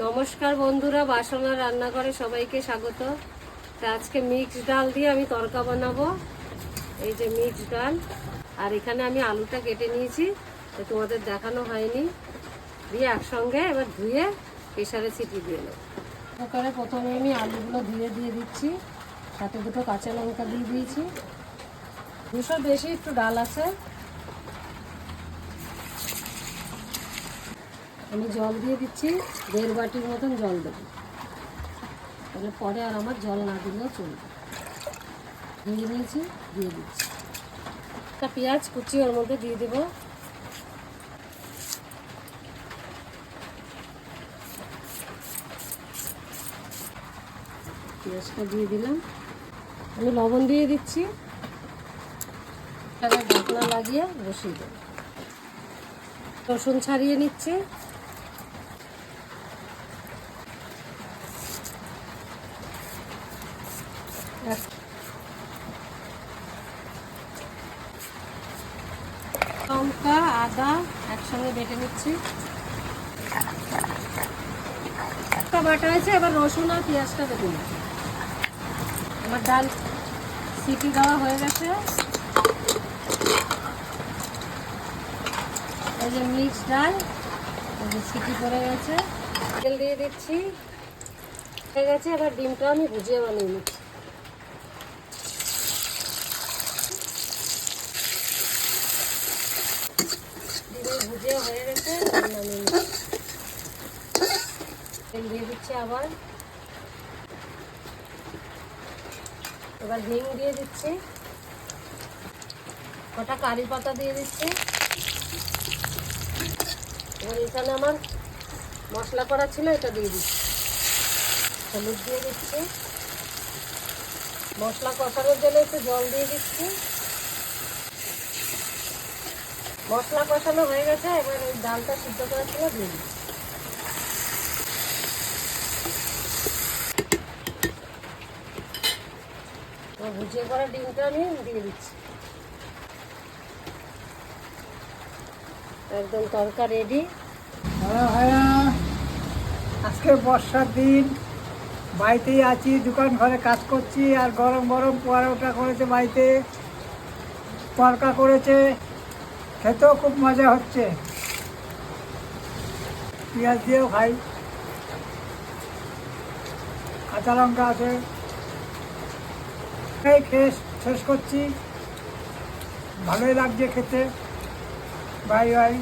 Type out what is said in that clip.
নমস্কার বন্ধুরা বাসনা রান্নাঘরে সবাইকে স্বাগত। আজকে মিক্স ডাল দিয়ে আমি তরকা বানাবো। এই যে মিক্স ডাল, আর এখানে আমি আলুটা কেটে নিয়েছি তোমাদের দেখানো হয়নি। দিয়ে একসঙ্গে এবার ধুয়ে প্রেশারে সিটি দিয়ে নেব। কুকারে প্রথমে আমি আলুগুলো ধুয়ে দিয়ে দিচ্ছি, সাথে দুটো কাঁচা লঙ্কা দিয়ে দিয়েছি। দুশো বেশি একটু ডাল আছে আমি জল দিয়ে দিচ্ছি, দেড় বাটির মতন জল দেবো। তাহলে পরে আর আমার জল না দিলেও চলবে। দিয়ে নিয়েছি, দিয়ে দিচ্ছি। একটা পেঁয়াজ কুচি ওর মধ্যে দিয়ে দেবো। পেঁয়াজটা দিয়ে দিলাম। আমি লবণ দিয়ে দিচ্ছি। ঢাকনা লাগিয়ে বসিয়ে দেবো। রসুন ছাড়িয়ে নিচ্ছে। লঙ্কা, আদা একসঙ্গে বেটে নিচ্ছি। বাটা হয়েছে এবার রসুন আর পেঁয়াজটা বেটে নিচ্ছি। আমার ডাল সিটি দেওয়া হয়ে গেছে। এই যে মিক্স ডাল, এই যে সিটি পড়ে গেছে। তেল দিয়ে দিচ্ছি। হয়ে গেছে, এবার ডিমটা আমি ভুজিয়ে বানিয়ে নিচ্ছি। ভুজিয়ে হয়ে গেছে তেল দিয়ে দিচ্ছি আবার। এবার হিং দিয়ে দিচ্ছি। কটা কারি পাতা দিয়ে দিচ্ছি। এবার এখানে আমার মশলা করা ছিল, এটা দিয়ে দিচ্ছি। হলুদ দিয়ে দিচ্ছি। মশলা কষানোর জন্য একটু জল দিয়ে দিচ্ছি। মশলা কষানো হয়ে গেছে, এবার ওই ডালটা সিদ্ধ করার ছিল দিয়ে দিচ্ছি এবার ভুজিয়ে করা ডিমটা আমি দিয়ে দিচ্ছি। একদম তরকা রেডি হ্যাঁ আজকে বর্ষার দিন। বাড়িতেই আছি, দোকান ঘরে কাজ করছি, আর গরম গরম পরোটা করেছে বাড়িতে। তরকা করেছে। খেতেও খুব মজা হচ্ছে। পেঁয়াজ দিয়েও খাই। কাঁচা লঙ্কা আছে। খেয়ে শেষ করছি। ভালোই লাগছে খেতে। Bye bye.